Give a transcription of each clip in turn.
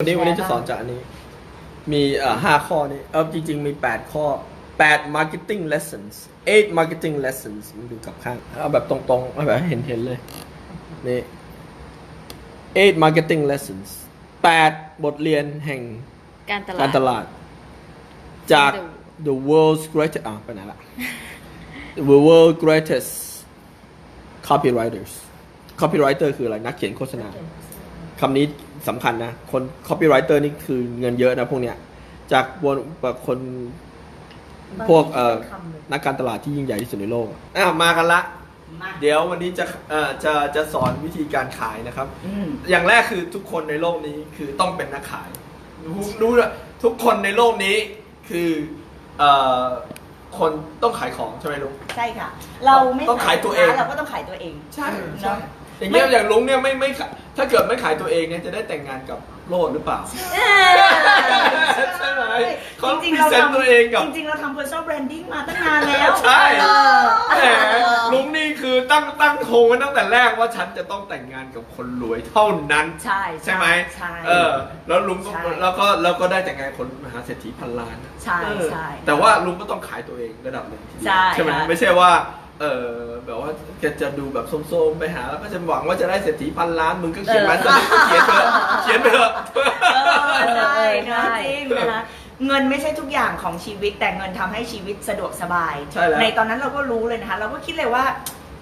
วันนี้แชร์วันนี้จะบ้างสอนจากอันนี้ มีเอ่อห้าข้อนี้เออจริง ๆ มีแปดข้อแปด marketing lessons eight marketing lessons มันดูกับข้างเอาแบบตรงๆเอาแบบให้เห็นเห็นๆเลย นี่ eight marketing lessons แปดบทเรียนแห่งการตลาดการตลาด จาก The the world's greatest อะไปไหนละ the world greatest copywriters copywriter คืออะไร นักเขียนโฆษณาคำนี้ สำคัญนะ คน copywriter นี่คือเงินเยอะนะพวกเนี้ย จากวนแบบคนพวกเอ่อนักการตลาดที่ยิ่งใหญ่ที่สุดในโลกอะอะมากันละ มาเดี๋ยววันนี้จะเอ่อจะจะสอนวิธีการขายนะครับ อืมอย่างแรกคือทุกคนในโลกนี้คือต้องเป็นนักขายรู้รู้เลยทุกคนในโลกนี้คือเอ่อคนต้องขายของใช่ไหมลุง ใช่ค่ะ เราไม่ต้องขายตัวเอง สินค้เราก็ต้องขายตัวเอง ใช่เนาะ อย่างเงี้ยอย่างลุงเนี่ยไม่ไม่ขายถ้าเกิดไม่ขายตัวเองเนี่ยจะได้แต่งงานกับโลดหรือเปล่าใช่ไหมเขาจริงๆเราพรีเซนต์ตัวเองกับ จริงๆเราทำ personal branding มาตั้งนานแล้วใช่ เออแหมลุงนี่คือตั้งตั้งโครงไว้ตั้งแต่แรกว่าฉันจะต้องแต่งงานกับคนรวยเท่านั้น ใช่ใช่ไหมใช่ เออ แล้วลุงก็ใช่ แล้วก็แล้วก็ได้แต่งงานคนมหาเศรษฐีพันล้านนะใช่เออใช่ แต่ว่าลุงก็ต้องขายตัวเองระดับหนึ่งทีเดียวใช่ ใช่ไหมค่ะไม่ใช่ว่า เออแบบว่าแกจะดูแบบโซมๆไปหาแล้วก็จะหวังว่าจะได้เศรษฐีพันล้านมึงก็เขียนมาสนิทเขียนเถอะเขียนไปเถอะเออใช่ใช่นะจริงนะคะเงินไม่ใช่ทุกอย่างของชีวิต แต่เงินทำให้ชีวิตสะดวกสบายใช่แล้วตอนนั้นเราก็รู้เลยนะคะ เราก็คิดเลยว่า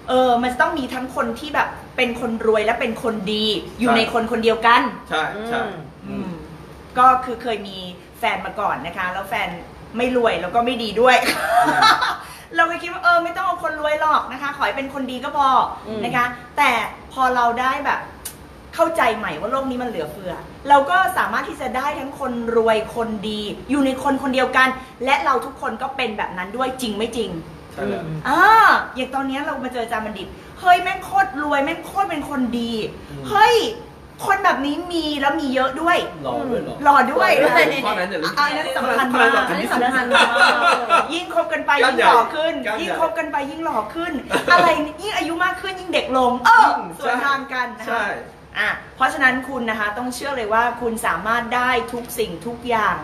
เออมันจะต้องมีทั้งคนที่แบบเป็นคนรวยและเป็นคนดี อยู่ในคนคนเดียวกัน ใช่ใช่อืมก็คือเคยมีแฟนมาก่อนนะคะ แล้วแฟนไม่รวยแล้วก็ไม่ดีด้วย เราก็คิดว่าเออไม่ต้องเอาคนรวยหรอกนะคะ ขอให้เป็นคนดีก็พออม นะคะ แต่พอเราได้แบบ เข้าใจใหม่ว่าโลกนี้มันเหลือเฟือ เราก็สามารถที่จะได้ทั้งคนรวยคนดี อยู่ในคนคนเดียวกัน และเราทุกคนก็เป็นแบบนั้นด้วยจริงไม่จริง ใช่แล้ว อ่าอย่างตอนเนี้ยเรามาเจออาจารย์บัณฑิต เฮ้ยแม่งโคตรรวยแม่งโคตรเป็นคนดี อืม เฮ้ย คนแบบนี้มีแล้วมีเยอะด้วยหล่อด้วยหรอหล่อด้วยข้อนั้นข้อนั้นอย่าลืมอันนั้นสำคัญข้อมานั้นกสำคัญอันนี้ที่สุดสำคัญมากยิ่งคบกันไปก้านยิ่งใหญ่หล่อขึ้นก้านใหญ่ยิ่งคบกันไปยิ่งหล่อขึ้น อะไรยิ่งอายุมากขึ้นยิ่งเด็กลง เอออืมส่วนทางกันนะใช่คะอะเพราะฉะนั้นคุณนะคะต้องเชื่อเลยว่าคุณสามารถได้ทุกสิ่งทุกอย่าง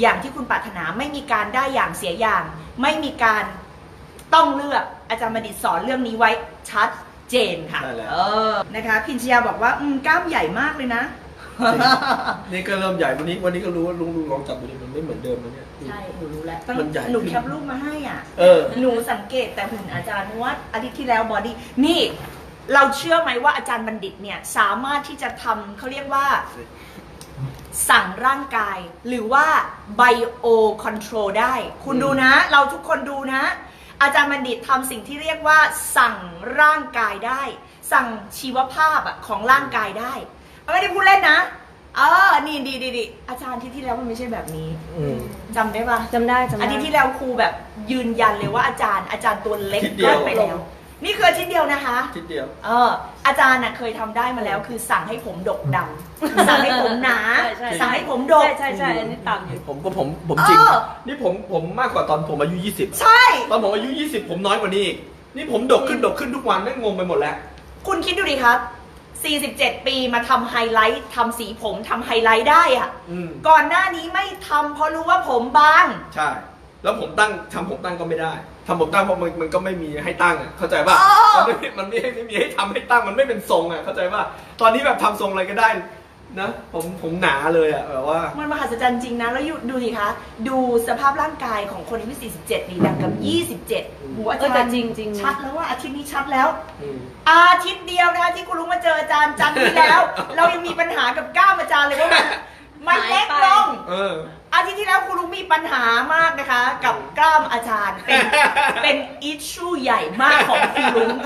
อย่างที่คุณปรารถนาไม่มีการได้อย่างเสียอย่าง ไม่มีการต้องเลือกอาจารย์บัณฑิตสอนเรื่องนี้ไว้ชัด เจนค่ะใช่แล้ว เออนะคะ พินชยาบอกว่าอืมกล้ามใหญ่มากเลยนะ นี่ก็เริ่มใหญ่วันนี้วันนี้ก็รู้ว่าลุงลุงลองจับดูดิมันไม่เหมือนเดิมแล้วเนี่ย ใช่หนูรู้แล้วมันใหญ่หนูขึ้น แคปรูปมาให้อะ เออ หนูสังเกตแต่หุ่นอาจารย์เพราะว่าอาทิตย์ที่แล้วบอดี้นี่ เราเชื่อไหมว่าอาจารย์บัณฑิตเนี่ย สามารถที่จะทำเขาเรียกว่า สั่งร่างกาย หรือว่าไบโอคอนโทรลได้ คุณอืมดูนะ เราทุกคนดูนะ อาจารย์บัณฑิตทำสิ่งที่เรียกว่าสั่งร่างกายได้ สั่งชีวภาพอะของร่างกายได้ไม่ได้พูดเล่นนะเออนี่ดีดีดีอาจารย์ที่ที่แล้วมันไม่ใช่แบบนี้อืมจำได้ปะจำได้จำได้อาทิตย์ที่แล้วครูแบบยืนยันเลยว่าอาจารย์อาจารย์ตัวเล็กอาทิตย์เดียวเกินไปแล้ว นี่คืออาทิตย์เดียวนะคะทิศเดียว เอออาจารย์น่ะเคยทำได้มาแล้วคือสั่งให้ผมดกดำสั่งให้ผมหนา ใช่ใช่ สั่งให้ผมดก ใช่ใช่ใช่อันนี้ต่ำอยู่ ผมก็ผมผมจริง เออ นี่ผมผมมากกว่าตอนผมอายุ 20 ใช่ ตอนผมอายุ 20 ผมน้อยกว่านี้อีก นี่ผมดกขึ้นดกขึ้นทุกวันแม่งงงไปหมดแล้ว คุณคิดดูดิครับ 47 ปีมาทำไฮไลท์ทำสีผมทำไฮไลท์ได้อะอืมก่อนหน้านี้ไม่ทำเพราะรู้ว่าผมบาง ใช่ แล้วผมตั้งทำผมตั้งก็ไม่ได้ทำผมตั้งเพราะมันมันก็ไม่มีให้ตั้งอะเข้าใจป่ะอ๋อมันไม่มันไม่ให้ไม่มีให้ทำให้ตั้งมันไม่เป็นทรงอะเข้าใจป่ะตอนนี้แบบทำทรงอะไรก็ได้นะผมผมหนาเลยอะแบบว่า มันมหัศจรรย์จริงนะ แล้วอยู่ดูสิคะ ดูสภาพร่างกายของคนอายุ47 นี่ดังกับ 27หัวอาเออจาแต่รย์จริงจริง ชัดแล้วว่าอาทิตย์นี้ชัดแล้ว อืม อาทิตย์เดียวนะคะที่คุณลุงมาเจออาจารย์จันทร์ที่แล้ว เรายังมีปัญหากับกล้ามอาจารย์เลยว่ามันมันเล็กลง เออ อาทิตย์ที่แล้วคุณลุงมีปัญหามากนะคะ กับกล้ามอาจารย์ เป็นเป็นอิชชูใหญ่มากของคุณลุง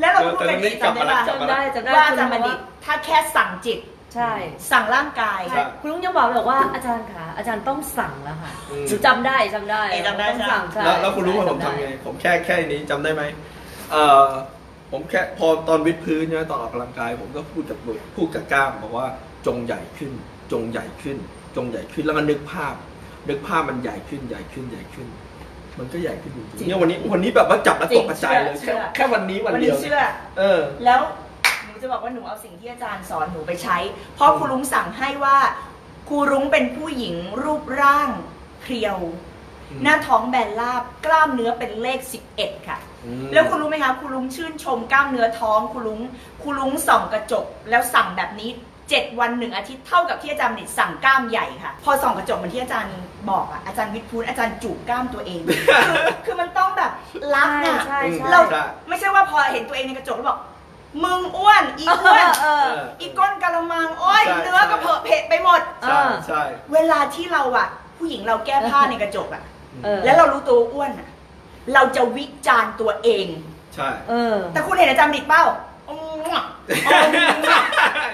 แล้วเราพูดกันแต่ตอนนี้อีกจำได้ปะกลับมาจำได้จำได้ว่าอาจารย์บัณฑิตถ้าแค่สั่งจิตใช่ สั่งร่างกายใช่คุณลุงยังบอกเลยว่าอาจารย์คะอาจารย์ต้องสั่งแล้วค่ะอืมจำได้จำได้เอ๊ะจำได้ต้องสั่งใช่ใช่แล้วแล้วคุณรู้ว่าผมจำทำได้ไงผมแค่แค่นี้จำได้ไหมเอ่อผมแค่พอตอนวิดพื้นใช่ไหมตอนออกกำลังกาย ผมก็พูดกับพูดกับกล้ามบอกว่าจงใหญ่ขึ้น จงใหญ่ขึ้น จงใหญ่ขึ้นแล้วมันนึกภาพ นึกภาพมันใหญ่ขึ้นใหญ่ขึ้นใหญ่ขึ้น มันก็ใหญ่ขึ้นจริงๆเนี่ยวันนี้วันนี้แบบว่าจับแล้วตกกระจายเลยเชื่แค่อแค่วันนี้วันวันเดีนี้ยว เชื่อ เออ แล้วหนูจะจะบอกว่าหนูเอาสิ่งที่อาจารย์สอนหนูไปใช้ เพราะครูลุงสั่งให้ว่าครูรุ้งเป็นผู้หญิงรูปร่างเพรียว อืม หน้าท้องแบนราบกล้ามเนื้อเป็นเลข 11 ค่ะ อืม แล้วคุณรู้ไหมคะคุณลุงชื่นชมกล้ามเนื้อท้องคุณลุงคุณลุงส่องกระจก แล้วสั่งแบบนี้ 7 วันหนึ่งอาทิตย์เท่ากับที่อาจารย์ดิดสั่งกล้ามใหญ่ค่ะ พอส่องกระจกเหมือนที่อาจารย์บอกอะอาจารย์วิทย์พูนอาจารย์จูบกล้ามตัวเอง คือคือมันต้องแบบรักอะใช่ใช่ เราใช่ ไม่ใช่ว่าพอเห็นตัวเองในกระจกแล้วบอก มึงอ้วนอีอ้วนเออ อีก้นกะละมังโอ้ยใช่ เนื้อก็เผอะเผ็ดไปหมด ใช่ใช่เวลาที่เราอะผู้หญิงเราแก้ผ้าในกระจกอะเออ แล้วเรารู้ตัวว่าอ้วนอะเราจะวิจารณ์ตัวเอง ใช่ เออ แต่คุณเห็นอาจารย์ดิดเป้า อืมอะอืมอะ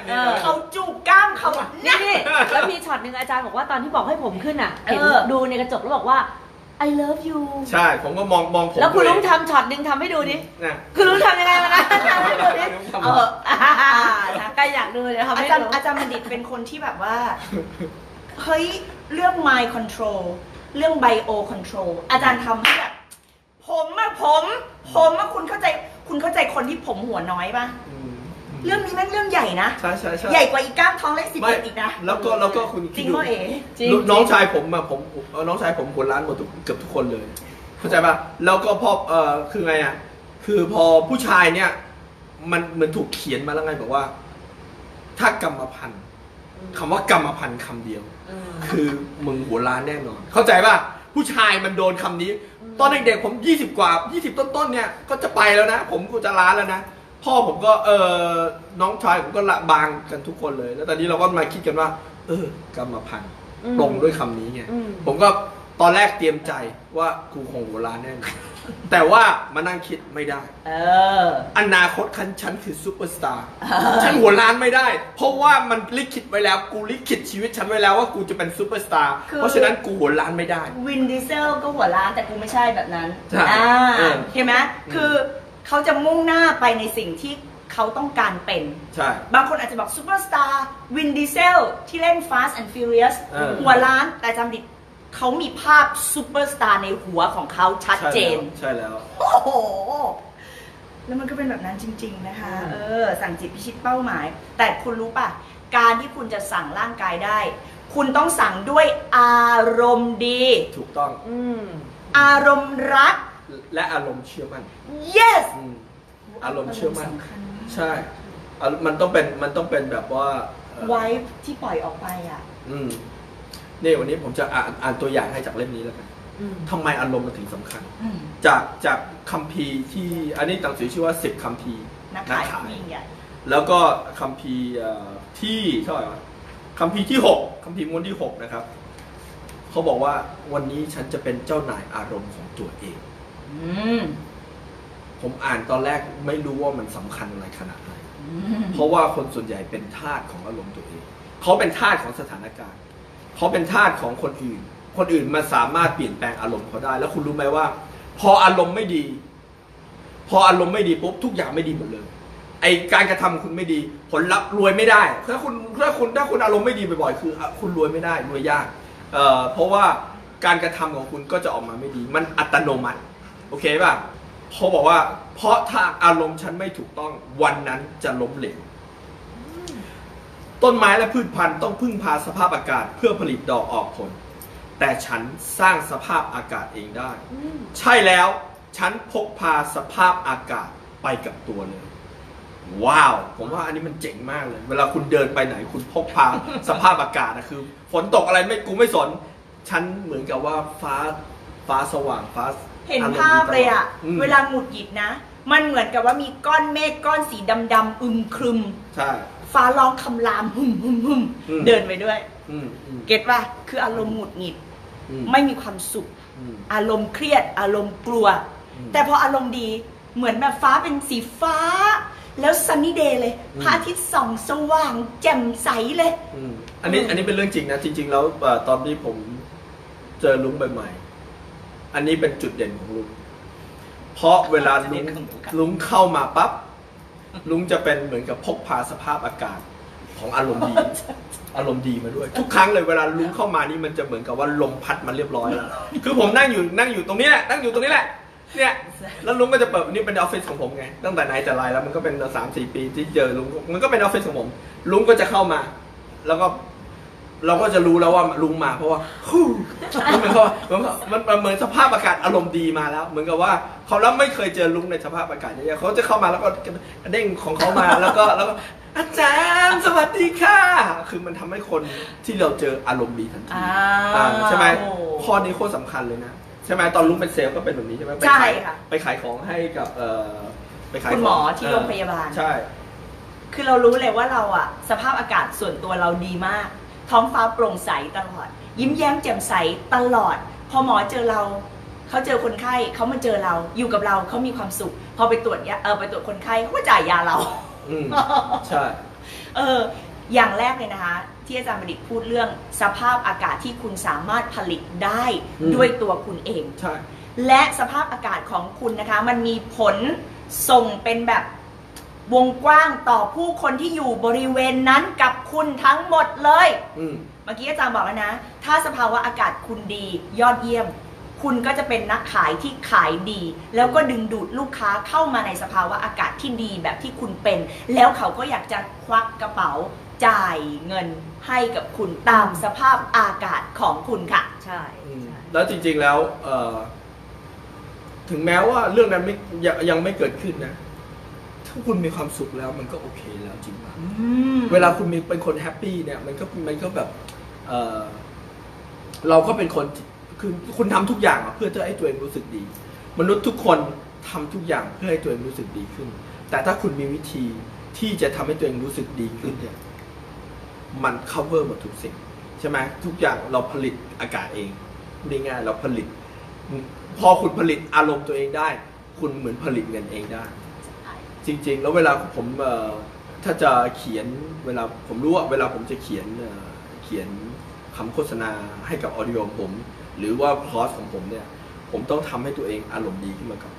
เออ เขาจูบกล้ามเขาอะนี่เนี่ย นี่แล้วมีช็อตหนึ่งอาจารย์บอกว่าตอนที่บอกให้ผมขึ้นอะเออเห็นดูในกระจกแล้วบอกว่า I love you ใช่ ผมก็มองมองผมแล้วคุณลุงตัวเทำช็อตหนึ่งทำให้ดูดิ นะคุณลุงทำยังไงมานะทำให้ดูดิทำเอออ่าใครอยากดูเดี๋ยวทำอาให้จารดูย์อาจารย์บัณฑิตเป็นคนที่แบบว่า เฮ้ย เรื่อง mind control เรื่อง bio control อาจารย์ทำให้แบบ ผมอะผม ผมอะคุณเข้าใจ คุณเข้าใจคนที่ผมหัวน้อยปะอืมเรื่องนี้แม่งเรื่องใหญ่นะ ใช่ใช่ใช่ ใหญ่กว่าอีกกล้ามท้องเลขสิบไม่เอ็ดอีกนะ แล้วก็แล้วก็คุณจริงคิดดูพ่อเอ๋ จริง น้องชายผมอะผมเอ่อน้องชายผมหัวล้านหมดทุกเกือบทุกคนเลย เข้าใจป่ะ แล้วก็พอเอ่อคือไงอะคือพอผู้ชายเนี่ย มันเหมือนถูกเขียนมาแล้วไงบอกว่า ถ้ากรรมพันธุ์คำว่ากรรมพันธุ์คำเดียวเออคือมึงหัวล้านแน่นอน เข้าใจป่ะ ผู้ชายมันโดนคำนี้ ตอนเด็กๆผม 20 กว่า 20 ต้นๆเนี่ยก็จะไปแล้วนะ ผมก็จะล้านแล้วนะ พ่อผมก็เออน้องชายผมก็ละบางกันทุกคนเลย แล้วตอนนี้เราก็มาคิดกันว่า เออกรรมพันธุ์อืม ตรงด้วยคำนี้ไงอืม ผมก็ ตอนแรกเตรียมใจว่ากูคงหัวล้านแน่นอนแต่ว่ามานั่งคิดไม่ได้ เออ อนาคตคันฉันคือซูเปอร์สตาร์ ฉันหัวล้านไม่ได้ เพราะว่ามันลิขิตไว้แล้ว กูลิขิตชีวิตฉันไว้แล้วว่ากูจะเป็นซูเปอร์สตาร์ คือ เพราะฉะนั้นกูหัวล้านไม่ได้ วินดีเซลก็หัวล้านแต่กูไม่ใช่แบบนั้นใช่อ่าเออ เห็นไหมอืมคือเขาจะมุ่งหน้าไปในสิ่งที่เขาต้องการเป็น ใช่ บางคนอาจจะบอกซูเปอร์สตาร์วินดีเซลที่เล่น Fast and Furious เออ หัวล้านแต่จำดิ เขามีภาพซูเปอร์สตาร์ในหัวของเขาชัดเจน ใช่แล้ว โอ้โห แล้วมันก็เป็นแบบนั้นจริง ๆ นะคะอืมเออ สั่งจิตพิชิตเป้าหมาย แต่คุณรู้ป่ะ การที่คุณจะสั่งร่างกายได้ คุณต้องสั่งด้วยอารมณ์ดี ถูกต้อง อืมอารมณ์รัก และอารมณ์เชื่อมั่น yes อืมอารมณ์เชื่อมั่น สำคัญมากใช่อะมันต้องเป็น มันต้องเป็นแบบว่าเอ่อไว้ที่ปล่อยออกไปอะ อืม นี่วันนี้ผมจะอ่านอ่านตัวอย่างให้จากเล่มนี้แล้วกันอืมทำไมอารมณ์มันถึงสำคัญอืมจากจากคัมภีร์ที่อันนี้หนังสือชื่อว่าสิบคัมภีร์นักขายผู้ยิ่งใหญ่แล้วก็คัมภีร์เอ่อที่เท่าไหร่วะคัมภีร์ที่หกคัมภีร์ม้วนที่หกนะครับเขาบอกว่าวันนี้ฉันจะเป็นเจ้านายอารมณ์ของตัวเองอืมผมอ่านตอนแรกไม่รู้ว่ามันสำคัญอะไรขนาดไหนอืมเพราะว่าคนส่วนใหญ่เป็นทาสของอารมณ์ตัวเอง เขาเป็นทาสของสถานการณ์ เขาเป็นทาสของคนอื่น คนอื่นมาสามารถเปลี่ยนแปลงอารมณ์เขาได้ แล้วคุณรู้ไหมว่า พออารมณ์ไม่ดี พออารมณ์ไม่ดีปุ๊บทุกอย่างไม่ดีหมดเลย ไอการกระทำคุณไม่ดี ผลลัพธ์รวยไม่ได้ถ้าคุณถ้าคุณถ้าคุณอารมณ์ไม่ดีบ่อยๆ คือคุณรวยไม่ได้รวยยากเอ่อเพราะว่าการกระทำของคุณก็จะออกมาไม่ดี มันอัตโนมัติ โอเคป่ะเขาบอกว่า เพราะถ้าอารมณ์ฉันไม่ถูกต้องวันนั้นจะล้มเหลว ต้นไม้และพืชพันธุ์ต้องพึ่งพาสภาพอากาศเพื่อผลิตดอกออกผล แต่ฉันสร้างสภาพอากาศเองได้อืมใช่แล้วฉันพกพาสภาพอากาศไปกับตัวเลย ว้าว ผมว่าอันนี้มันเจ๋งมากเลย เวลาคุณเดินไปไหนคุณพกพาสภาพอากาศนะคือ ฝนตกอะไรไม่กูไม่สน ฉันเหมือนกับว่าฟ้าฟ้าสว่างฟ้าเห็นอรมณ์ภาพเลยอะมเวลาหงุดหงิดนะ มันเหมือนกับว่ามีก้อนเมฆก้อนสีดำๆอึมครึม ใช่ ฟ้าร้องคำรามหึมหึมหึมอืม เดินไปด้วย อืมอืม เก็ตป่ะคืออารมณ์หงุดหงิด อืม ไม่มีความสุข อืม อารมณ์เครียด อารมณ์กลัว อืมแต่พออารมณ์ดีเหมือนแบบฟ้าเป็นสีฟ้า แล้วซันนี่เดย์เลยอืม พระอาทิตย์ส่องสว่างแจ่มใสเลย อืมอันนี้อันนี้เป็นเรื่องจริงนะ จริง ๆ แล้วเอ่อตอนที่ผมเจอลุงใหม่ๆอันนี้เป็นจุดเด่นของลุงเพราะเวลาลุงลุงเข้ามาปั๊บ ลุงจะเป็นเหมือนกับพกพาสภาพอากาศของอารมณ์ดี อารมณ์ดีมาด้วย ทุกครั้งเลยเวลาลุงเข้ามานี่มันจะเหมือนกับว่าลมพัดมาเรียบร้อยแล้วคือผมนั่งอยู่นั่งอยู่ตรงนี้แหละนั่งอยู่ตรงนี้แหละเนี่ยแล้วลุงก็จะเปิดนี่เป็นออฟฟิศของผมไงตั้งแต่ไหนแต่ไรแล้วมันก็เป็นสามสี่ปีที่เจอลุงมันก็เป็นออฟฟิศของผมลุงก็จะเข้ามา แล้วก็ เราก็จะรู้แล้วว่าลุงมาเพราะว่าฮู้มันเหมือนกับว่ามันมันมันเหมือนสภาพอากาศอารมณ์ดีมาแล้ว เหมือนกับว่าเขาแล้วไม่เคยเจอลุงในสภาพอากาศอย่างเงี้ยเขาจะเข้ามาแล้วก็เด้งของเขามาแล้วก็แล้วก็อาจารย์สวัสดีค่ะ คือมันทำให้คนที่เราเจออารมณ์ดีทันทีอ่าใช่ไหมข้อนี้โคตรสำคัญเลยนะใช่ไหมตอนลุงเป็นเซลล์ก็เป็นแบบนี้ใช่ไหมใช่ค่ะไปขายของให้กับเอ่อไปขายคุณหมองที่โรงพยาบาลใช่ คือเรารู้เลยว่าเราอะสภาพอากาศส่วนตัวเราดีมาก ท้องฟ้าโปร่งใสตลอด ยิ้มแย้มแจ่มใสตลอด พอหมอเจอเราเขาเจอคนไข้เขามาเจอเราอยู่กับเราเขามีความสุข พอไปตรวจยาเออไปตรวจคนไข้เขาก็จ่ายยาเราอืมใช่เอออย่างแรกเลยนะคะ ที่อาจารย์บดิตพูดเรื่องสภาพอากาศที่คุณสามารถผลิตได้อืมด้วยตัวคุณเอง ใช่ และสภาพอากาศของคุณนะคะ มันมีผลส่งเป็นแบบ วงกว้างต่อผู้คนที่อยู่บริเวณนั้นกับคุณทั้งหมดเลย อืม เมื่อกี้อาจารย์บอกแล้วนะ ถ้าสภาวะอากาศคุณดียอดเยี่ยม คุณก็จะเป็นนักขายที่ขายดี แล้วก็ดึงดูดลูกค้าเข้ามาในสภาวะอากาศที่ดีแบบที่คุณเป็น แล้วเขาก็อยากจะควักกระเป๋าจ่ายเงินให้กับคุณตามสภาพอากาศของคุณค่ะ ใช่อืมใช่ แล้วจริงๆแล้วเอ่อถึงแม้ว่าเรื่องนั้นไม่ยังยังไม่เกิดขึ้นนะ ถ้าคุณมีความสุขแล้วมันก็โอเคแล้วจริงป่ะเวลาคุณมีเป็นคนแฮปปี้เนี่ยมันก็มันก็แบบเอ่อเราก็เป็นคนที่คือคุณทำทุกอย่างอะเพื่อจะให้ตัวเองรู้สึกดี มนุษย์ทุกคนทำทุกอย่างเพื่อให้ตัวเองรู้สึกดีขึ้น แต่ถ้าคุณมีวิธีที่จะทำให้ตัวเองรู้สึกดีขึ้นเนี่ยมัน cover หมดทุกสิ่งใช่ไหมทุกอย่างเราผลิตอากาศเองพูดง่ายๆเราผลิต พอคุณผลิตอารมณ์ตัวเองได้ คุณเหมือนผลิตเงินเองได้ จริง ๆ แล้วเวลาผมเอ่อถ้าจะเขียนเวลาผมรู้ว่าเวลาผมจะเขียนเอ่อเขียนคำโฆษณาให้กับออดิโอของผม หรือว่าคอร์สของผมเนี่ย ผมต้องทำให้ตัวเองอารมณ์ดีขึ้นมาก่อน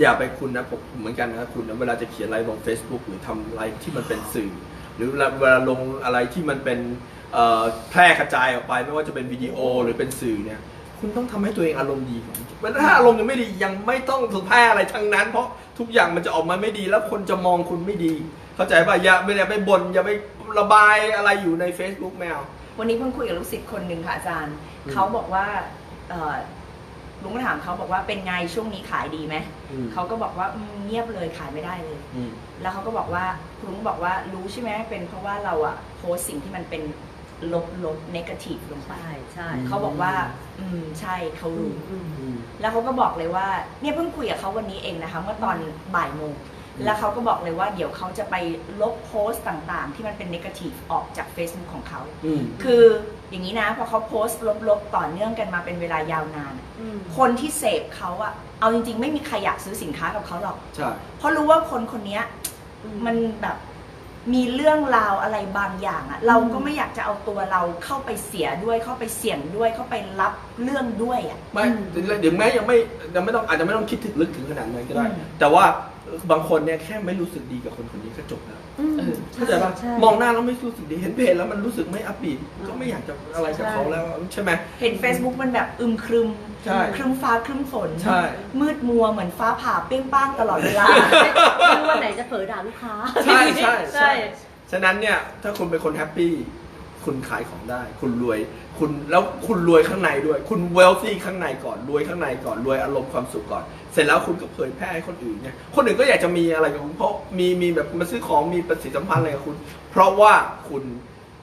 อย่าไปคุณนะผมเหมือนกันนะคุณนะเวลาจะเขียนอะไรลง Facebook หรือทำอะไรที่มันเป็นสื่อ หรือเวลาเวลาลงอะไรที่มันเป็นเอ่อแพร่กระจายออกไป ไม่ว่าจะเป็นวิดีโอหรือเป็นสื่อเนี่ย คุณต้องทำให้ตัวเองอารมณ์ดีก่อนถ้าอารมณ์ยังไม่ดียังไม่ต้องถูกแพร่อะไรทั้งนั้น เพราะทุกอย่างมันจะออกมาไม่ดีแล้วคนจะมองคุณไม่ดี เข้าใจป่ะอย่าอย่าไปบ่นอย่าไประบายอะไรอยู่ใน Facebook แมววันนี้เพิ่งคุยกับลูกศิษย์คนหนึ่งค่ะอาจารย์อืมเขาบอกว่าเอ่อลุงก็ถามเขาบอกว่าเป็นไงช่วงนี้ขายดีไหมอืมเขาก็บอกว่าอืมเงียบเลยขายไม่ได้เลยอืมแล้วเขาก็บอกว่าคุณลุงบอกว่ารู้ใช่ไหมเป็นเพราะว่าเราอะโพสต์สิ่งที่มันเป็น ลบลบนกาทีฟลงไป ใช่ใช่เขาบอกว่า อืมใช่เขาอืรู้ มอืมอืม แล้วเขาก็บอกเลยว่า เนี่ยเพิ่งคุยกับเขาวันนี้เองนะคะ เมื่อตอนบ่ายโมง อืม แล้วเขาก็บอกเลยว่าเดี๋ยวเขาจะไปลบโพสต์ต่างๆ ที่มันเป็นนกาทีฟออกจาก Facebook ของเขา อืม คืออย่างนี้นะ พอเขาโพสต์ลบๆ ต่อเนื่องกันมาเป็นเวลายาวนานอะอืมคนที่เสพเขาอะเอาจริงๆ ไม่มีใครอยากซื้อสินค้ากับเขาหรอก ใช่ เพราะรู้ว่าคนคนเนี้ยมันแบบ มีเรื่องราวอะไรบางอย่างอะเราก็ไม่อยากจะเอาตัวเราเข้าไปเสียด้วยเข้าไปเสี่ยงด้วยเข้าไปรับเรื่องด้วยอะไม่เดี๋ยวแม้ยังไม่ยังไม่ต้องอาจจะไม่ต้องคิดถึงลึกถึงขนาดนั้นก็ได้อืมแต่ว่าบางคนเนี่ยแค่ไม่รู้สึกดีกับคนคนนี้ก็จบแล้วอืมเออเข้าใจป่ะช่มองหน้าแล้วไม่รู้สึกดีเห็นเพจแล้วมันรู้สึกไม่อัปบีดก็ไม่อยากจะอะไรกับเขาแล้วใช่ไหมเห็น Facebook มันแบบอึมครึม ใช่ครึมฟ้าครึมฝน ใช่ มืดมัวเหมือนฟ้าผ่าเปรี้ยงป้างตลอดเวลาไม่รู้วันไหนจะเผลอด่าลูกค้าใช่ใช่ใช่ใช่ ฉะนั้นเนี่ยถ้าคุณเป็นคนแฮปปี้คุณขายของได้ คุณรวย คุณแล้วคุณรวยข้างในด้วย คุณเวลซี่ข้างในก่อนรวยข้างในก่อนรวยอารมณ์ความสุขก่อน เสร็จแล้วคุณก็เผยแพร่ให้คนอื่นเนี่ยคนอื่นก็อยากจะมีอะไรกับคุณเพราะมีมีแบบมาซื้อของมีปฏิสัมพันธ์อะไรกับคุณ เพราะว่าคุณ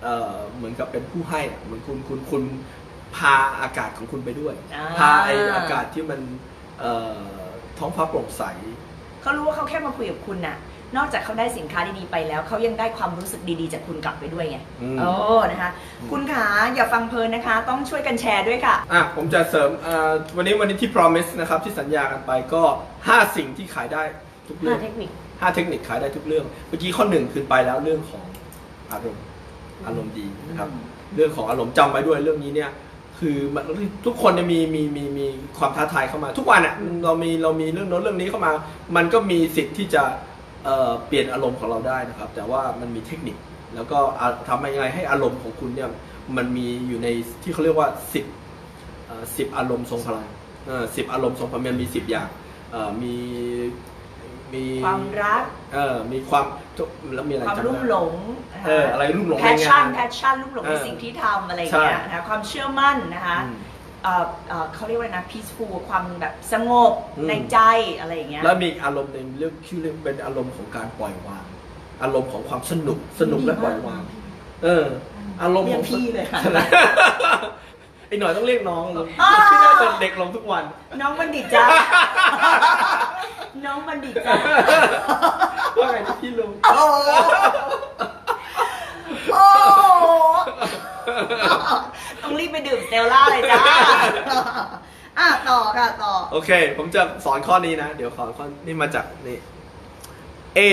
เอ่อเหมือนกับเป็นผู้ให้อะเหมือนคุณคุณคุณ พาอากาศของคุณไปด้วย อ่า พาไออากาศที่มันเอ่อท้องฟ้าโปร่งใส เขารู้ว่าเขาแค่มาคุยกับคุณน่ะ นอกจากเขาได้สินค้าดีๆไปแล้ว เขายังได้ความรู้สึกดีๆ จากคุณกลับไปด้วยไงอืม โอ้นะคะ คุณขาอย่าฟังเพลินนะคะ ต้องช่วยกันแชร์ด้วยค่ะ อะผมจะเสริมอ่าวันนี้วันนี้ที่ promise นะครับที่สัญญากันไปก็ 5 สิ่งที่ขายได้ทุกเรื่ห้าองเทคนิค5เทคนิคขายได้ทุกเรื่องเมื่อกี้ข้อหนึ่งคือไปแล้วเรื่องของอารมณ์อารมณ์ดีนะครับ อืม เรื่องของอารมณ์จำไว้ด้วยเรื่องนี้เนี่ย คือทุกคนเนี่ยมีมีมีมีความท้าทายเข้ามา ทุกวันอะเรามีเรามีเรื่องโน้นเรื่องนี้เข้ามา มันก็มีสิทธิ์ที่จะเเปลี่ยนอารมณ์ของเราได้นะครับ แต่ว่ามันมีเทคนิค แล้วก็ทำยังไงให้อารมณ์ของคุณเนี่ยมันมีอยู่ในที่เขาเรียกว่าสิบสิบอารมณ์ทรงพลังสิบอารมณ์ทรงพลังมันมีสิบอย่างมี มีความรัก เออมีความแล้วมีอะไรความจำได้รุ่มหลงเอออะไรรุ่มหลงแพในชงาชั่นน แพชชั่นรุ่มหลงในเออสิ่งที่ทำอะไรอย่างเงี้ยใช่ นะคะความเชื่อมั่นนะคะอืม เอ่อเอ่อเขาเรียกว่านะ peaceful ความแบบสงบอืม ในใจอะไรอย่างเงี้ย แล้วมีอีกอารมณ์หนึ่งเรียกชื่อเรียกเป็นอารมณ์ของการปล่อยวาง อารมณ์ของความสนุกสนุกและปล่อยวาง เออ อารมณ์ของเรียกพี่เลยค่ะ ไอ้หน่อยต้องเรียกน้องลงอ้าวที่น่าจะเด็กลงทุกวัน น้องบัณฑิตจ้า น้องบัณฑิตจ้าว่าไงนะพี่ลุงโอ้โหโอ้โหต้องรีบไปดื่มสเตลล่าเลยจ้าอะต่อค่ะต่อ โอเค ผมจะสอนข้อนี้นะ เดี๋ยวขอข้อนี่มาจากนี่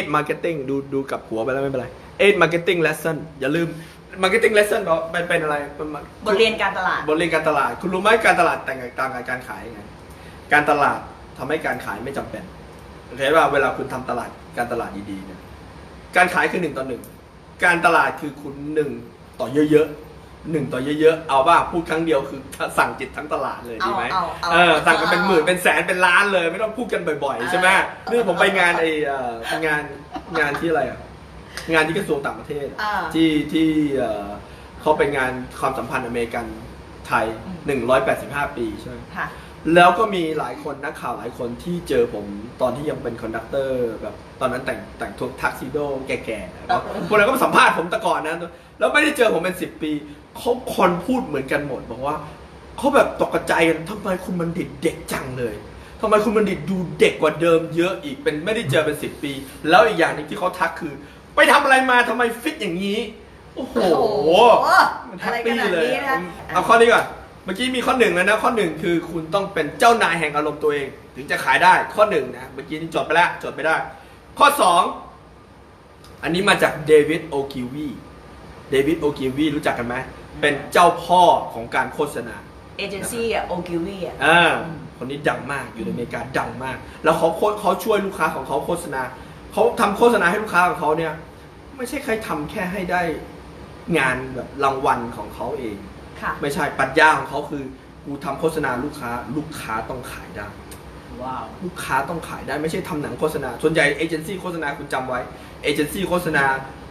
8 marketing ดูดูกับหัวไปแล้วไม่เป็นไร8 marketing lesson อย่าลืม marketing lesson บอกเป็นเป็นอะไรเป็นบทเรียนการตลาดบทเรียนการตลาด คุณรู้ไหมการตลาดแต่งต่างกับการขายยังไงการตลาดทำให้การขายไม่จำเป็น โอเคป่ะเวลาคุณทำตลาดการตลาดดีๆเนี่ยการขายคือหนึ่งต่อหนึ่งการตลาดคือคุณหนึ่งต่อเยอะๆหนึ่งต่อเยอะๆเอาว่าพูดครั้งเดียวคือสั่งจิตทั้งตลาดเลยดีไหมเอาเอาเอเอาอสั่งกันเป็นหมื่นเป็นแสนเป็นล้านเลยไม่ต้องพูดกันบ่อยๆใช่ไหมเออนี่ผมไปงานไอ้เอ่องานงานที่อะไรอะงานที่กระทรวงต่างประเทศอะอ่าที่ที่เอ่อเขาเป็นงานความสัมพันธ์อเมริกันไทย 185 ปีใช่ไหมค่ะ แล้วก็มีหลายคนนักข่าวหลายคนที่เจอผมตอนที่ยังเป็นคอนดักเตอร์แบบตอนนั้นแต่งแต่งทุกทักซิโดแก่ๆแล้วพวกนั้นก็มาสัมภาษณ์ผมแต่ก่อนนะแล้วไม่ได้เจอผมเป็น10ปีเขาคนพูดเหมือนกันหมดบอกว่าเขาแบบตกใจกันทำไมคุณบัณฑิตเด็กจังเลยทำไมคุณบัณฑิตดูเด็กกว่าเดิมเยอะอีกเป็นไม่ได้เจอเป็น10ปี แล้วอีกอย่างหนึงที่เขาทักคือ ไปทำอะไรมาทำไมฟิตอย่างนี้ โอ้โหโอ้โหมันอะไรแฮปขปี้นาดเลยนี้นะเอาข้อนี้ก่อน เมื่อกี้มีข้อหนึ่งแล้วนะข้อหนึ่งคือคุณต้องเป็นเจ้านายแห่งอารมณ์ตัวเอง ถึงจะขายได้ข้อหนึ่งนะเมื่อกี้นี่จดไปแล้วจดไปได้ ข้อสองอันนี้มาจากเดวิดโอกิวีเดวิดโอกิวีรู้จักกันไหมเป็นเจ้าพ่อของการโฆษณาเอเจนซี่อะโอกิวีอะอ่าคนนี้ดังมากอยู่ในอเมริกาดังมาก แล้วเขาโฆเขาช่วยลูกค้าของเขาโฆษณาเขาทำโฆษณาให้ลูกค้าของเขาเนี่ย ไม่ใช่ใครทำแค่ให้ได้งานแบบรางวัลของเขาเอง ค่ะ ไม่ใช่ปรัชญาของเขาคือกูทำโฆษณาลูกค้า ลูกค้าต้องขายได้ว้าวลูกค้าต้องขายได้ไม่ใช่ทำหนังโฆษณา ส่วนใหญ่เอเจนซี่โฆษณาคุณจำไว้เอเจนซี่โฆษณา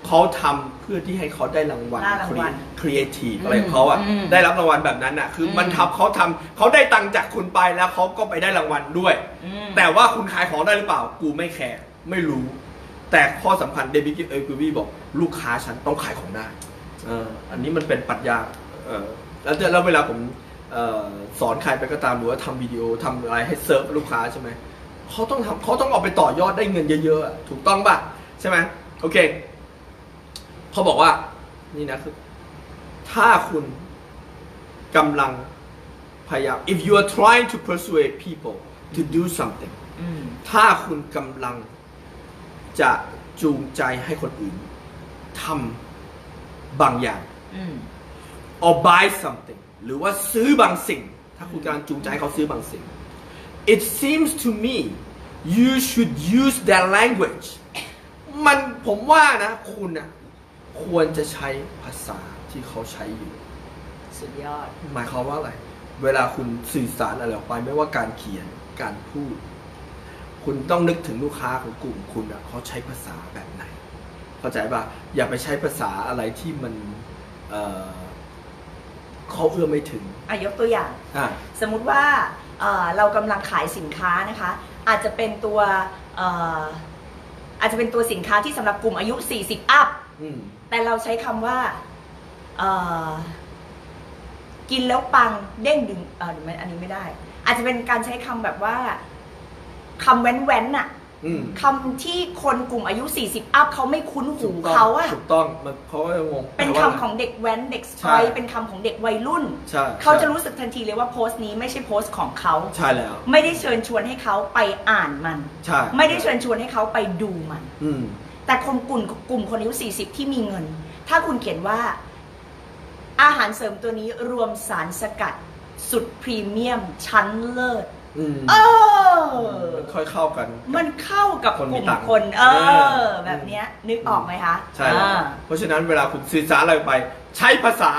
เขาทำเพื่อที่ให้เขาได้รางวัลได้รางวัลครีเอทีฟอะไรของเขาอะอืมได้รับรางวัลแบบนั้นอะ คืออมมันทำเขาทำเขาได้ตังค์จากคุณไปแล้วเขาก็ไปได้รางวัลด้วยอืมแต่ว่าคุณขายของได้หรือเปล่า กูไม่แคร์ไม่รู้ แต่ข้อสำคัญเดวิดเอลกูวีบอก ลูกค้าฉันต้องขายของได้เอออันนี้มันเป็นปรัชญาเออ แล้วแล้วเวลาผมเอ่อสอนใครไปก็ตามหรือว่าทำวิดีโอทำอะไรให้เซิร์ฟลูกค้าใช่ไหมเขาต้องทำเขาต้องเอาไปต่อยอดได้เงินเยอะๆอะถูกต้องป่ะใช่ไหมโอเคเขาบอกว่านี่นะคือถ้าคุณกำลังพยายาม if you are trying to persuade people to do something อืมถ้าคุณกำลังจะจูงใจให้คนอื่นทำบางอย่างอืม or buy something หรือว่าซื้อบางสิ่ง ถ้าคุณกำลังจูงใจให้เขาซื้อบางสิ่ง it seems to me you should use that language มันผมว่านะ คุณนะควรจะใช้ภาษาที่เขาใช้อยู่ สุดยอด หมายความว่าอะไร เวลาคุณสื่อสารอะไรออกไปไม่ว่าการเขียนการพูด คุณต้องนึกถึงลูกค้าของกลุ่มคุณอะเขาใช้ภาษาแบบไหน เข้าใจป่ะอย่าไปใช้ภาษาอะไรที่มันเอ่อ เขาเอื้อมไม่ถึงอะยกตัวอย่าง อะ สมมุติว่าเอ่อเรากำลังขายสินค้านะคะ อาจจะเป็นตัวเอ่ออาจจะเป็นตัวสินค้าที่สำหรับกลุ่มอายุ 40 อัพ อืม แต่เราใช้คำว่าเอ่อกินแล้วปังเด้งดึงเออเดี๋ยวมันอันนี้ไม่ได้ อาจจะเป็นการใช้คำแบบว่าคำแว้นๆน่ะอืม คำที่คนกลุ่มอายุ 40 อัพเขาไม่คุ้นหูถูกต้องเขาอะถูกต้องมันเขาก็จะงงเป็นแปลว่าะคำไรของเด็กแว้นเด็กสใช่ตอยเป็นคำของเด็กวัยรุ่นใช่เขาจะใช่รู้สึกทันทีเลยว่าโพสต์นี้ไม่ใช่โพสต์ของเขาใช่แล้ว ไม่ได้เชิญชวนให้เขาไปอ่านมันใช่ไม่ได้เชิญชวนให้เขาไปดูมันอืมแต่คนกลุ่มกลุ่มคนอายุ 40 ที่มีเงิน ถ้าคุณเขียนว่า อาหารเสริมตัวนี้รวมสารสกัด สุดพรีเมียมชั้นเลิศอืมเออ มันค่อยเข้ากัน มันเข้ากับคนกมีลุ่มตังค์คน เอเออ อ แบบเนี้ยนึกออกไหมคะใช่แล้วอ่า เพราะฉะนั้นเวลาคุณสื่อสารอะไรไป ใช้ภาษา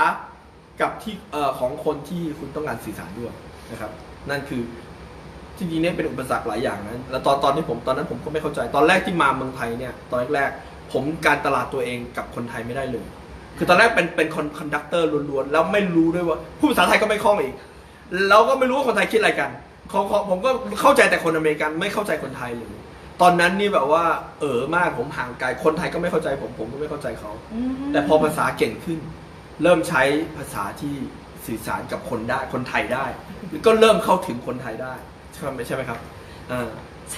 กับที่เอ่อของคนที่คุณต้องการสื่อสารด้วยนะครับ นั่นคือจริงๆเนี่ยเป็นอุปสรรคหลายอย่างนะแล้วตอนตอนที่ผมตอนนั้นผมก็ไม่เข้าใจ ตอนแรกที่มาเมืองไทยเนี่ยตอนแรกๆผมการตลาดตัวเองกับคนไทยไม่ได้เลย คือตอนแรกเป็นเป็นคอนคอนดักเตอร์ล้วนๆแล้วไม่รู้ด้วยว่าพูดภาษาไทยก็ไม่คล่องอีก เราก็ไม่รู้ว่าคนไทยคิดอะไรกัน เขาเขาผมก็เข้าใจแต่คนอเมริกันไม่เข้าใจคนไทยเลย ตอนนั้นนี่แบบว่า เออมากผมห่างไกลคนไทยก็ไม่เข้าใจผมผมก็ไม่เข้าใจเขาแต่พอภาษาเก่งขึ้น เริ่มใช้ภาษาที่สื่อสารกับคนได้คนไทยได้ก็เริ่มเข้าถึงคนไทยได้ใช่ไหมใช่ไหมครับอ่า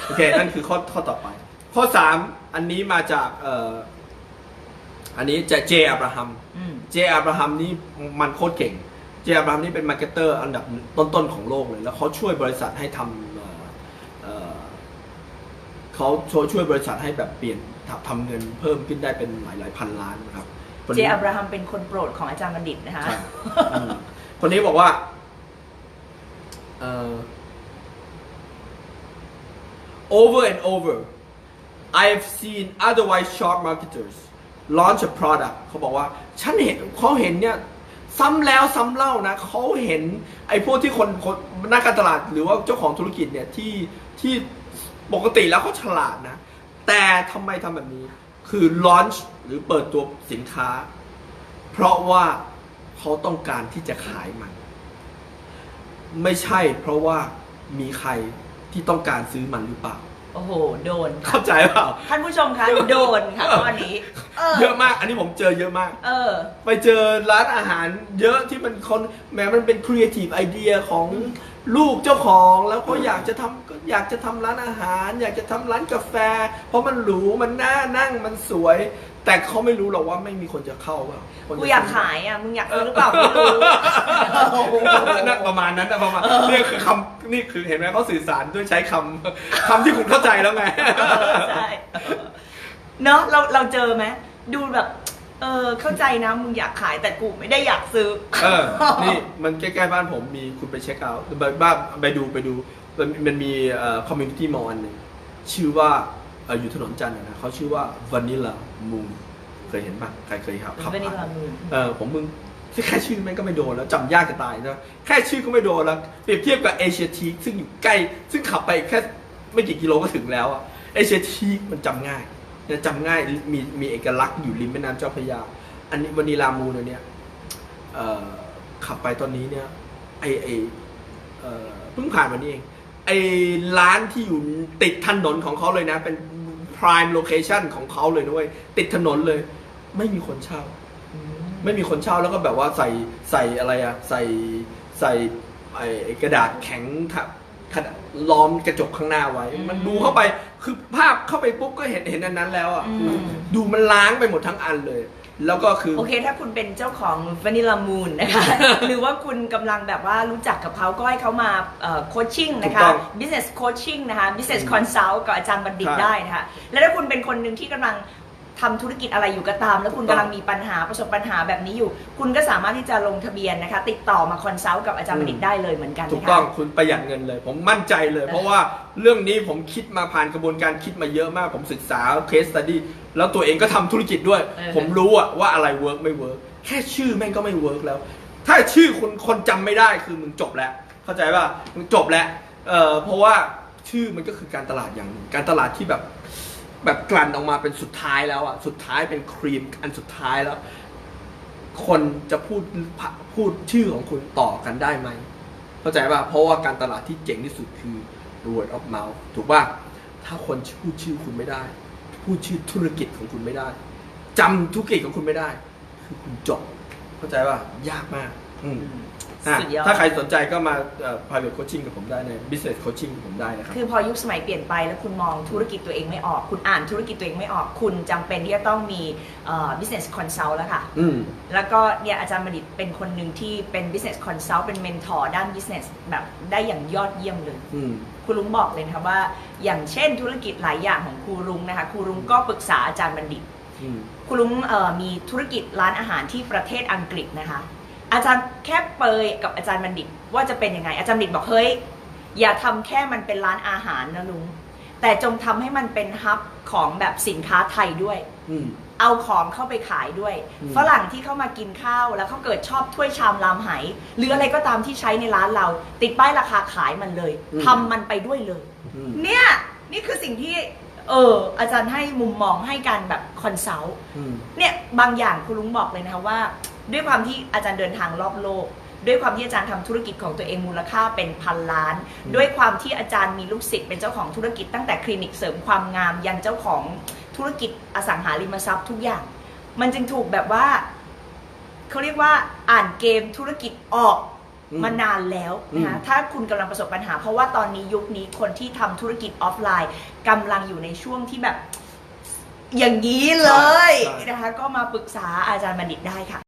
โอเคนั่นคือข้อข้อต่อไป ข้อสามอันนี้มาจากเอ่ออันนี้จะเจอับราฮัม อืม เจอับราฮัมนี่มันโคตรเก่ง เจอับราฮัมนี่เป็นมาร์เก็ตเตอร์อันดับต้นๆของโลกเลย แล้วเขาช่วยบริษัทให้ทำเอ่อเอ่อเขาช่วยช่วยบริษัทให้แบบเปลี่ยนทำทำเงินเพิ่มขึ้นได้เป็นหลายหลายๆพันล้านนะครับคนเจนี้อับราฮัมเป็นคนโปรดของอาจารย์บัณฑิตนะคะใช่อืมคนนี้บอกว่าเอ่อ over and over I've seen otherwise sharp marketers launch a product เขาบอกว่า ฉันเห็นเขาเห็นเนี่ย ซ้ำแล้วซ้ำเล่านะเขาเห็นไอ้พวกที่คนคนนักการตลาดหรือว่าเจ้าของธุรกิจเนี่ยที่ที่ปกติแล้วเขาฉลาดนะ แต่ทำไมทำแบบนี้คือ launch หรือเปิดตัวสินค้า เพราะว่าเขาต้องการที่จะขายมัน ไม่ใช่เพราะว่ามีใครที่ต้องการซื้อมันหรือเปล่า โอ้โห โดนค่ะเข้าใจเปล่า ท่านผู้ชมคะโดนค่ะข้อนี้ เออ เยอะมาก อันนี้ผมเจอเยอะมาก เออ ไปเจอร้านอาหารเยอะที่มันคนแหม้มันเป็นครีเอทีฟไอเดียของลูกเจ้าของแล้วก็อยากจะทำก็อยากจะทำร้านอาหาร อยากจะทำร้านกาแฟ เพราะมันหรูมันน่านั่งมันสวย แต่เขาไม่รู้หรอกว่าไม่มีคนจะเข้าเปล่าคนจะกูอยากขายอะมึงอยากซื้อหรือเปล่าไม่รู้โอ้โหนั่นประมาณนั้นนะประมาณนี่คือคำนี่คือเห็นไหมเขาสื่อสารด้วยใช้คำคำที่คุณเข้าใจแล้วไงเออใช่เนอะเราเราเจอไหมดูแบบเออเข้าใจนะมึงอยากขายแต่กูไม่ได้อยากซื้อ เออ นี่มันใกล้ๆบ้านผมมีคุณไปเช็คเอาท์ไปบ้านไปดูไปดู มันมันมีเอ่อคอมมูนิตี้มอลล์อันหนึ่งชื่อว่าเอ่ออยู่ถนนจันทร์อะนะเขาชื่อว่า Vanilla Moon เคยเห็นป่ะใครเคยขับขับ Vanilla ผ่าน Moon เออผมมึงแค่ชื่อแม่งก็ไม่โดนแล้วจำยากจะตายนะแค่ชื่อก็ไม่โดนแล้วเปรียบเทียบกับเอเชียทีซึ่งอยู่ใกล้ ซึ่งขับไปแค่ไม่กี่กิโลก็ถึงแล้วอะเอเชียทีมันจำง่ายเนี่ยจำง่ายมีมีเอกลักษณ์อยู่ริมแม่น้ำเจ้าพระยา อันนี้วานิลามูนอันเนี้ยเอ่อขับไปตอนนี้เนี่ยไอไอเอ่อเพิ่งผ่านวันนี้เองไอร้านที่อยู่ติดถนนของเขาเลยนะ เป็น prime location ของเขาเลยด้วย ติดถนนเลย ไม่มีคนเช่า ไม่มีคนเช่าแล้วก็แบบว่าใส่ใส่อะไรอะใส่ใส่ไอไอ้กระดาษแข็งทับขนาดล้อมกระจกข้างหน้าไว้อืมมันดูเข้าไปคือภาพเข้าไปปุ๊บก็เห็นเห็นอันนั้นแล้วอะอืมดูมันล้างไปหมดทั้งอันเลย แล้วก็คือ โอเค ถ้าคุณเป็นเจ้าของ Vanilla Moon นะคะ หรือว่าคุณกำลังแบบว่ารู้จักกับเขาก็ให้เขามาโคชชิ่งนะคะ ถูกต้อง business coaching นะคะ business อืม consult กับอาจารย์บัณฑิตใช่ ได้นะคะ แล้วถ้าคุณเป็นคนหนึ่งที่กำลัง ทำธุรกิจอะไรอยู่ก็ตาม แล้วคุณถูกต้องกำลังมีปัญหาประสบปัญหาแบบนี้อยู่ คุณก็สามารถที่จะลงทะเบียนนะคะ ติดต่อมาคอนซัลท์กับอาจารย์บัณฑิตได้เลยเหมือนกันถูกนะคะต้องคุณประหยัดเงินเลย ผมมั่นใจเลย เพราะว่าเรื่องนี้ผมคิดมาผ่านกระบวนการคิดมาเยอะมาก ผมศึกษาเคสตัดดี้แล้วตัวเองก็ทำธุรกิจด้วย เออ ผมรู้อะว่าอะไรเวิร์กไม่เวิร์กแค่ชื่อแม่งก็ไม่เวิร์กแล้ว ถ้าชื่อคนคนจำไม่ได้คือมึงจบแล้ว เข้าใจป่ะมึงจบแล้วเออเพราะว่าชื่อมันก็คือการตลาดอย่างหนึ่งการตลาดที่แบบ แบบกลั่นออกมาเป็นสุดท้ายแล้วอะสุดท้ายเป็นครีมอันสุดท้ายแล้ว คนจะพูดพูดชื่อของคุณต่อกันได้ไหมเข้าใจป่ะเพราะว่าการตลาดที่เจ๋งที่สุดคือ word of mouth ถูกป่ะถ้าคนพูดชื่อคุณไม่ได้ พูดชื่อธุรกิจของคุณไม่ได้จำธุรกิจของคุณไม่ได้ คือคุณจบเข้าใจป่ะยากมาก อืม อะสุดยอด ถ้าใครสนใจก็มาเอ่อ private coaching กับผมได้ใน business coaching กับผมได้นะครับ คือพอยุคสมัยเปลี่ยนไปแล้วคุณมองธุรกิจตัวเองไม่ออก คุณอ่านธุรกิจตัวเองไม่ออก คุณจำเป็นที่จะต้องมีเอ่อ business consult แล้วค่ะ อืม แล้วก็เนี่ยอาจารย์บัณฑิตเป็นคนหนึ่งที่เป็น business consult เป็น mentor ด้าน business แบบได้อย่างยอดเยี่ยมเลย อืม ครูลุงบอกเลยนะคะว่าอย่างเช่นธุรกิจหลายอย่างของครูลุงนะคะครูลุงก็ปรึกษาอาจารย์บัณฑิต อืมครูลุงเอ่อมีธุรกิจร้านอาหารที่ประเทศอังกฤษนะคะ อาจารย์แค่เปรยกับอาจารย์บัณฑิตว่าจะเป็นยังไง อาจารย์บัณฑิตบอกเฮ้ยอย่าทำแค่มันเป็นร้านอาหารนะลุงแต่จงทำให้มันเป็นฮับของแบบสินค้าไทยด้วยอืมเอาของเข้าไปขายด้วยอืมฝรั่งที่เข้ามากินข้าวแล้วเขาเกิดชอบถ้วยชามรามไหหรืออะไรก็ตามที่ใช้ในร้านเรา ติดป้ายราคาขายมันเลยทำมันไปด้วยเลยอืมเนี่ยนี่คือสิ่งที่ เอออาจารย์ให้มุมมองให้การแบบคอนซัลท์อืมเนี่ยบางอย่างคุณลุงบอกเลยนะคะว่า ด้วยความที่อาจารย์เดินทางรอบโลก ด้วยความที่อาจารย์ทำธุรกิจของตัวเองมูลค่าเป็นพันล้านอืมด้วยความที่อาจารย์มีลูกศิษย์เป็นเจ้าของธุรกิจตั้งแต่คลินิกเสริมความงามยันเจ้าของธุรกิจอสังหาริมทรัพย์ทุกอย่าง มันจึงถูกแบบว่าเขาเรียกว่าอ่านเกมธุรกิจออกอืมมานานแล้วนะคะอืมถ้าคุณกำลังประสบปัญหา เพราะว่าตอนนี้ยุคนี้คนที่ทำธุรกิจออฟไลน์กำลังอยู่ในช่วงที่แบบอย่างนี้เลยใช่นะคะก็มาปรึกษาอาจารย์บัณฑิตได้ค่ะ